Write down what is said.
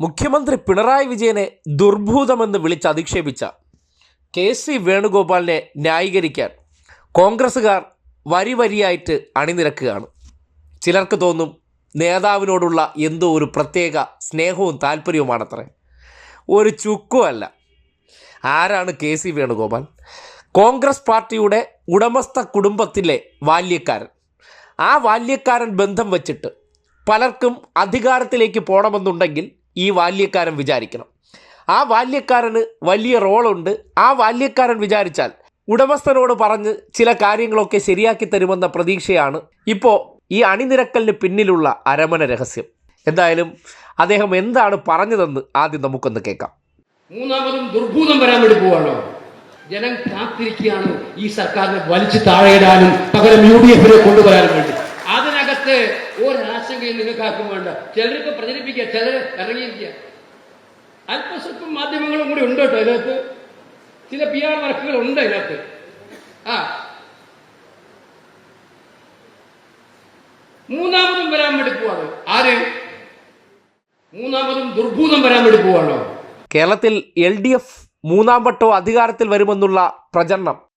മുഖ്യമന്ത്രി പിണറായി വിജയനെ ദുർഭൂതമെന്ന് വിളിച്ച് അധിക്ഷേപിച്ച കെ സി വേണുഗോപാലിനെ ന്യായീകരിക്കാൻ കോൺഗ്രസ്സുകാർ വരി വരിയായിട്ട് അണിനിരക്കുകയാണ്. ചിലർക്ക് തോന്നും നേതാവിനോടുള്ള എന്തോ ഒരു പ്രത്യേക സ്നേഹവും താല്പര്യവുമാണത്രേ. ഒരു ചുക്കുമല്ല ആരാണ് കെ സി വേണുഗോപാൽ? കോൺഗ്രസ് പാർട്ടിയുടെ ഉടമസ്ഥ കുടുംബത്തിലെ ബാല്യക്കാരൻ ആ ബാല്യക്കാരൻ ബന്ധം വച്ചിട്ട് പലർക്കും അധികാരത്തിലേക്ക് പോകണമെന്നുണ്ടെങ്കിൽ ഈ ബാല്യക്കാരൻ വിചാരിക്കണം. ആ ബാല്യക്കാരന് വലിയ റോളുണ്ട്. ആ ബാല്യക്കാരൻ വിചാരിച്ചാൽ ഉടമസ്ഥനോട് പറഞ്ഞ് ചില കാര്യങ്ങളൊക്കെ ശരിയാക്കി തരുമെന്ന പ്രതീക്ഷയാണ് ഇപ്പോൾ ഈ അണിനിരക്കലിന് പിന്നിലുള്ള അരമന രഹസ്യം. എന്തായാലും അദ്ദേഹം എന്താണ് പറഞ്ഞതെന്ന് ആദ്യം നമുക്കൊന്ന് കേൾക്കാം. മൂന്നാമതും ദുർഭൂതം വരാൻ വേണ്ടി പോവാണോ? ജനം കാത്തിരിക്കുകയാണ് ഈ സർക്കാരിനെ വലിച്ചു താഴെയിടാനും പകരം യു ഡി എഫിനെ കൊണ്ടുവരാനും വേണ്ടി. അതിനകത്ത് ഒരാശങ്കയും നിങ്ങൾക്ക് ആർക്കും വേണ്ട. ചിലർക്ക് പ്രചരിപ്പിക്കുക ചിലർ ഇറങ്ങിയിരിക്കുക. അല്പസ്വല്പം മാധ്യമങ്ങളും കൂടി ഉണ്ട് കേട്ടോ ഇതിനകത്ത്. ചില പി ആർ വർക്കുകൾ ഉണ്ട് അതിനകത്ത് ആ. മൂന്നാമതും വരാൻ വേണ്ടി പോവാണ്. ആര്? മൂന്നാമതും ദുർഭൂതം വരാൻ വേണ്ടി പോവാണോ. കേരളത്തിൽ എൽ ഡി എഫ് മൂന്നാം വട്ടോ അധികാരത്തിൽ വരുമെന്നുള്ള പ്രചരണം.